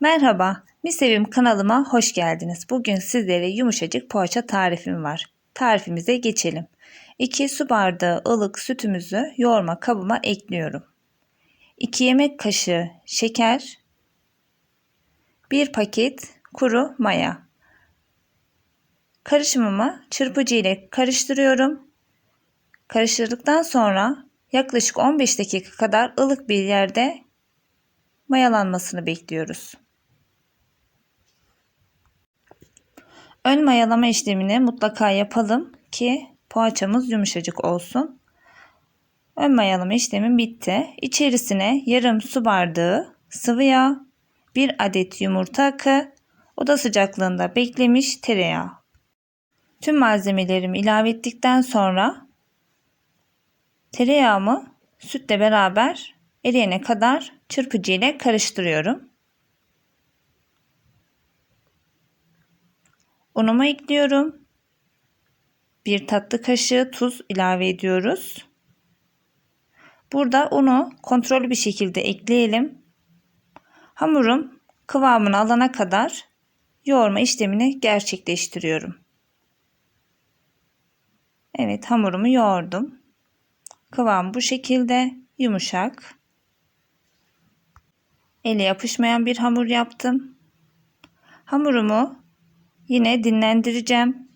Merhaba, Misevim kanalıma hoş geldiniz. Bugün sizlere yumuşacık poğaça tarifim var. Tarifimize geçelim. 2 su bardağı ılık sütümüzü yoğurma kabıma ekliyorum. 2 yemek kaşığı şeker, 1 paket kuru maya. Karışımımı çırpıcı ile karıştırıyorum. Karıştırdıktan sonra yaklaşık 15 dakika kadar ılık bir yerde mayalanmasını bekliyoruz. Ön mayalama işlemini mutlaka yapalım ki poğaçamız yumuşacık olsun. Ön mayalama işlemim bitti. İçerisine yarım su bardağı sıvı yağ, bir adet yumurta akı, oda sıcaklığında beklemiş tereyağı. Tüm malzemelerimi ilave ettikten sonra tereyağımı sütle beraber eriyene kadar çırpıcı ile karıştırıyorum. Unumu ekliyorum. Bir tatlı kaşığı tuz ilave ediyoruz. Burada unu kontrollü bir şekilde ekleyelim. Hamurum kıvamını alana kadar yoğurma işlemini gerçekleştiriyorum. Evet hamurumu yoğurdum. Kıvam bu şekilde yumuşak. Ele yapışmayan bir hamur yaptım. Hamurumu Yine dinlendireceğim.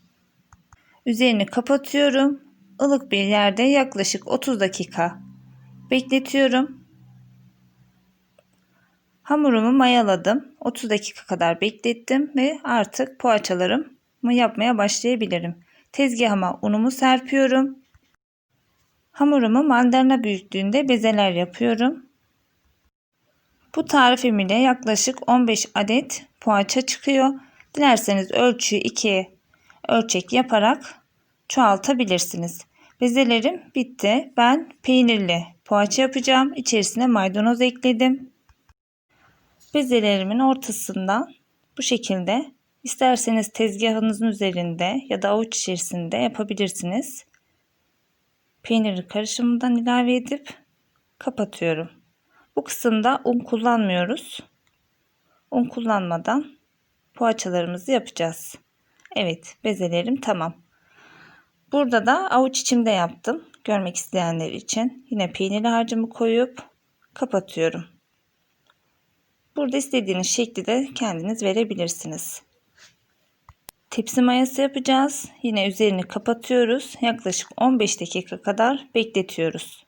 Üzerini kapatıyorum. Ilık bir yerde yaklaşık 30 dakika bekletiyorum. Hamurumu mayaladım. 30 dakika kadar beklettim ve artık poğaçalarımı yapmaya başlayabilirim. Tezgahıma unumu serpiyorum. Hamurumu mandalina büyüklüğünde bezeler yapıyorum. Bu tarifim ile yaklaşık 15 adet poğaça çıkıyor. Dilerseniz ölçüyü 2 ölçek yaparak çoğaltabilirsiniz. Bezelerim bitti. Ben peynirli poğaça yapacağım. İçerisine maydanoz ekledim. Bezelerimin ortasından bu şekilde isterseniz tezgahınızın üzerinde ya da avuç içerisinde yapabilirsiniz. Peyniri karışımından ilave edip kapatıyorum. Bu kısımda un kullanmıyoruz. Un kullanmadan poğaçalarımızı yapacağız. Evet bezelerim tamam. Burada da avuç içimde yaptım. Görmek isteyenler için. Yine peynirli harcımı koyup kapatıyorum. Burada istediğiniz şekli de kendiniz verebilirsiniz. Tepsi mayası yapacağız. Yine üzerini kapatıyoruz. Yaklaşık 15 dakika kadar bekletiyoruz.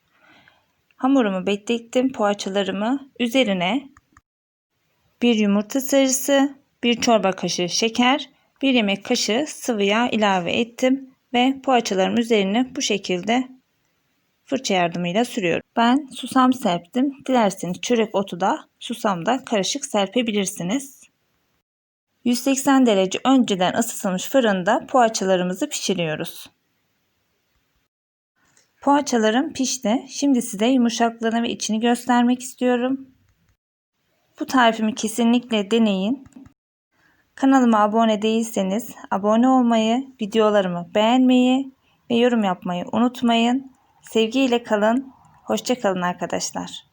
Hamurumu beklettim. Poğaçalarımı üzerine bir yumurta sarısı, 1 çorba kaşığı şeker, 1 yemek kaşığı sıvı yağ ilave ettim ve poğaçalarım üzerine bu şekilde fırça yardımıyla sürüyorum. Ben susam serptim. Dilerseniz çörek otu da susam da karışık serpebilirsiniz. 180 derece önceden ısıtılmış fırında poğaçalarımızı pişiriyoruz. Poğaçalarım pişti. Şimdi size yumuşaklığını ve içini göstermek istiyorum. Bu tarifimi kesinlikle deneyin. Kanalıma abone değilseniz abone olmayı, videolarımı beğenmeyi ve yorum yapmayı unutmayın. Sevgiyle kalın. Hoşçakalın arkadaşlar.